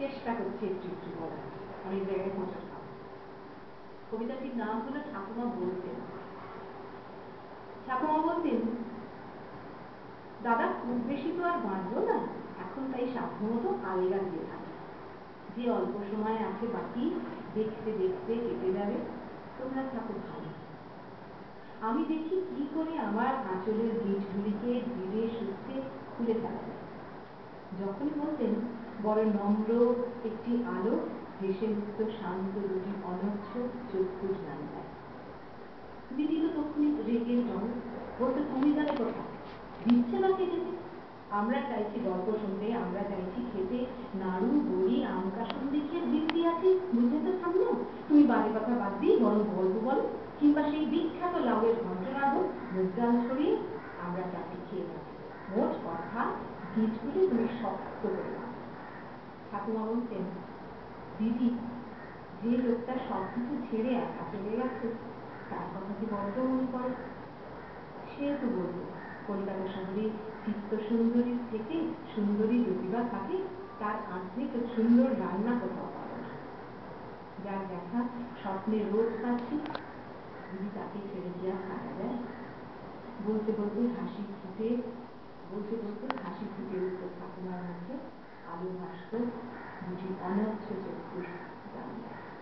চেষ্টা একটু একটু বলার। অনেক জায়গায় পৌঁছাতে কবিতাটির নাম হলো ঠাকুমা বলতেন। ঠাকুমা বলতেন, দাদা, খুব বেশি তো আর না। এখন তাই সাধ্য মতো আলগা দিয়ে থাকি। যে অল্প সময় আছে বাকি, দেখতে দেখতে কেটে যাবে। তোমরা থাকো ভালো। আমি দেখি কি করে আমার আঁচলের গিঁটগুলিকে ধীরে সুস্থে খুলে ফেলা যায় যখনই বলতেন বড় নম্র একটি আলো হেসে উঠত শান্ত দুটি অনচ্ছ চক্ষুর জানলায় দিদি তো তখনই রেগে জল বলতে তুমি গেলে কোথায় দিচ্ছে না খেতে? আমরা চাইছি গল্প শুনতে, আমরা চাইছি খেতে। নাড়ু, বড়ি, আম কাসন দেখিয়ে দিব্যি আছি বুঝে তো থামলো তুমি বাজে কথা বাদ দিয়ে বরং গল্প বলো, কিংবা সেই বিখ্যাত লাউয়ের ঘন্টনাগো মুদ্রাল ছড়িয়ে আমরা চাকরি খেয়ে যাব মোট কথা, বীজগুলি তুমি শক্ত করে নাও ঠাকুমা দিদি, যে লোকটা সব কিছু ছেড়ে একা চলে গেছে তার কথা কি বড্ড মনে পড়ে? সে তো বলব কলকাতা শহরে চিত্ত সুন্দরীর থেকে সুন্দরী প্রতিভা থাকে, তার আর্ধেক সুন্দর রান্না কোথাও পাবে যার দেখা স্বপ্নে রোজ পাচ্ছি, দিদি তাকে ছেড়ে দিয়ে আর থাকা যায়। বলতে বলতে হাসি ফুটে, বলতে বলতে হাসি ফুটে উঠত ঠাকুমার মুখে, আলো ভাসত and she's unobtrusively done that.